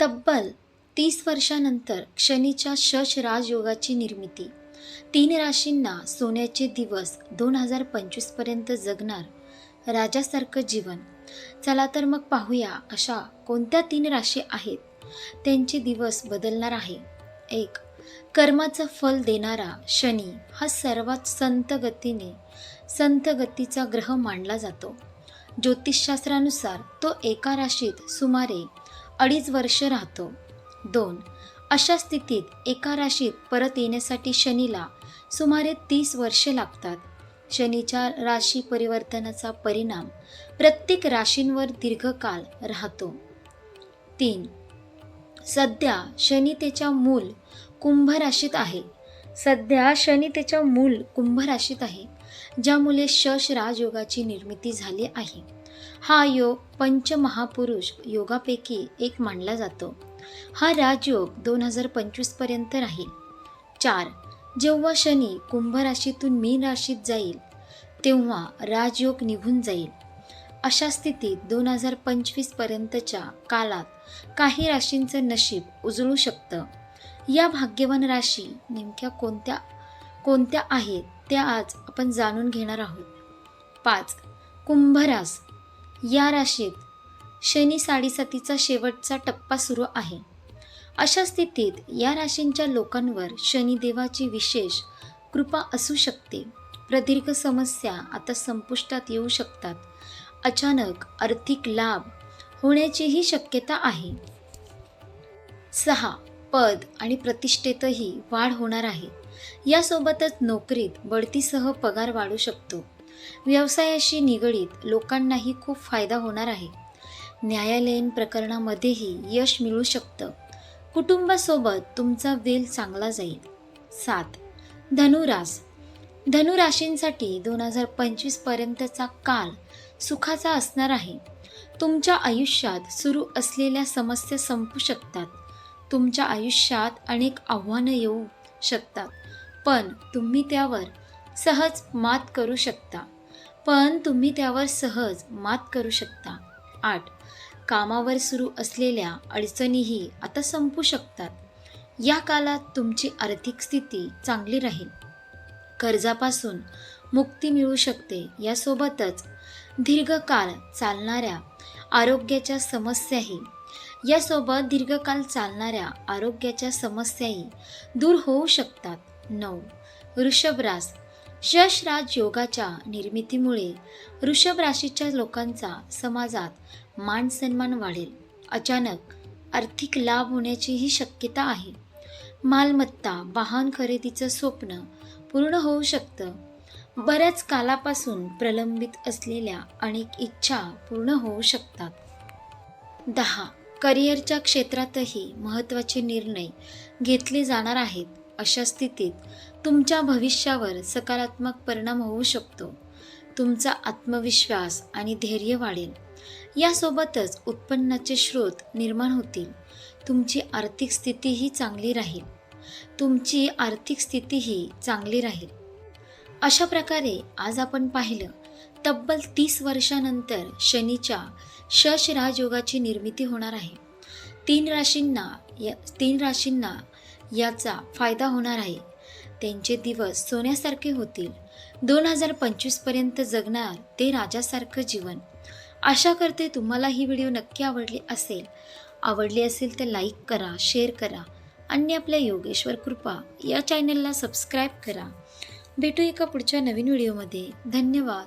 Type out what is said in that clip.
तब्बल तीस वर्षानंतर शनीच्या शश राजयोगाची निर्मिती. तीन राशींना सोन्याचे दिवस दोन हजार पंचवीसपर्यंत जगणार राजासारखं जीवन. चला तर मग पाहूया अशा कोणत्या तीन राशी आहेत. त्यांचे दिवस बदलणार आहे. एक कर्माचं फल देणारा शनी हा सर्वात संत गतीने संत गतीचा ग्रह मानला जातो. ज्योतिषशास्त्रानुसार तो एका राशीत सुमारे अडीच वर्ष राहतो. दोन. अशा स्थितीत एका राशीत परत येण्यासाठी शनीला सुमारे तीस वर्षे लागतात. शनीच्या राशी परिवर्तनाचा परिणाम प्रत्येक राशींवर दीर्घकाल राहतो. तीन. सध्या शनी त्याच्या मूल कुंभ राशीत आहे. सध्या शनी त्याच्या मूल कुंभ राशीत आहे. ज्यामुळे शश राजयोगाची निर्मिती झाली आहे. हा योग पंचमहापुरुष योगापैकी एक मानला जातो. हा राजयोग दोन हजार पंचवीसपर्यंत राहील. चार. जेव्हा शनी कुंभ राशीतून मीन राशीत जाईल तेव्हा राजयोग निघून जाईल. अशा स्थितीत दोन हजार पंचवीसपर्यंतच्या काळात काही राशींचं नशीब उजळू शकतं. या भाग्यवान राशी नेमक्या कोणत्या कोणत्या आहेत त्या आज आपण जाणून घेणार आहोत. पाच. कुंभरास. या राशीत शनी साडेसातीचा शेवटचा टप्पा सुरू आहे. अशा स्थितीत या राशींच्या लोकांवर शनिदेवाची विशेष कृपा असू शकते. प्रदीर्घ समस्या आता संपुष्टात येऊ शकतात. अचानक आर्थिक लाभ होण्याचीही शक्यता आहे. सहा. पद आणि प्रतिष्ठेतही वाढ होणार आहे. यासोबतच नोकरीत बढतीसह पगार वाढू शकतो. व्यवसायाशी निगडीत लोकांनाही खूप फायदा होणार आहे. न्यायालयीन प्रकरणामध्येही यश मिळू शकतं. कुटुंबासोबत तुमचा वेल चांगला जाईल. सात. धनुरास. धनुराशींसाठी दोन हजार पंचवीसपर्यंतचा काल सुखाचा असणार आहे. तुमच्या आयुष्यात सुरू असलेल्या समस्या संपू शकतात. तुमच्या आयुष्यात अनेक आव्हानं येऊ शकतात. पण तुम्ही त्यावर सहज मात करू शकता. पण तुम्ही त्यावर सहज मात करू शकता. आठ. कामावर सुरू असलेल्या अडचणीही आता संपू शकतात. या काळात तुमची आर्थिक स्थिती चांगली राहील. कर्जापासून मुक्ती मिळू शकते यासोबतच दीर्घकाळ चालणाऱ्या आरोग्याच्या समस्याही यासोबत दीर्घकाल चालणाऱ्या आरोग्याच्या समस्याही दूर होऊ शकतात. नऊ. वृषभरास शशराज यशराज योगाच्या निर्मितीमुळे वृषभ राशीच्या लोकांचा समाजात मान सन्मान वाढेल. अचानक आर्थिक लाभ होण्याचीही शक्यता आहे. मालमत्ता वाहन खरेदीचं स्वप्न पूर्ण होऊ शकतं. बऱ्याच कालापासून प्रलंबित असलेल्या अनेक इच्छा पूर्ण होऊ शकतात. दहा. करिअरच्या क्षेत्रातही महत्त्वाचे निर्णय घेतले जाणार आहेत अशा स्थितीत तुमच्या भविष्यावर सकारात्मक परिणाम होऊ शकतो. तुमचा आत्मविश्वास आणि धैर्य वाढेल. यासोबतच उत्पन्नाचे स्रोत निर्माण होतील. तुमची आर्थिक स्थितीही चांगली राहील. तुमची आर्थिक स्थितीही चांगली राहील. अशा प्रकारे आज आपण पाहिलं तब्बल तीस वर्षानंतर शनीच्या शश राजयोगाची निर्मिती होणार आहे. तीन राशींना या तीन राशींना याचा फायदा होणार आहे. त्यांचे दिवस सोन्यासारखे होतील. दोन हजार पंचवीसपर्यंत जगणार ते राजासारखं जीवन. आशा करते तुम्हाला ही व्हिडिओ नक्की आवडली असेल. आवडली असेल तर लाईक करा शेअर करा आणि आपल्या योगेश्वर कृपा या चॅनलला सबस्क्राईब करा. भेटू एका पुढच्या नवीन व्हिडिओमध्ये. धन्यवाद.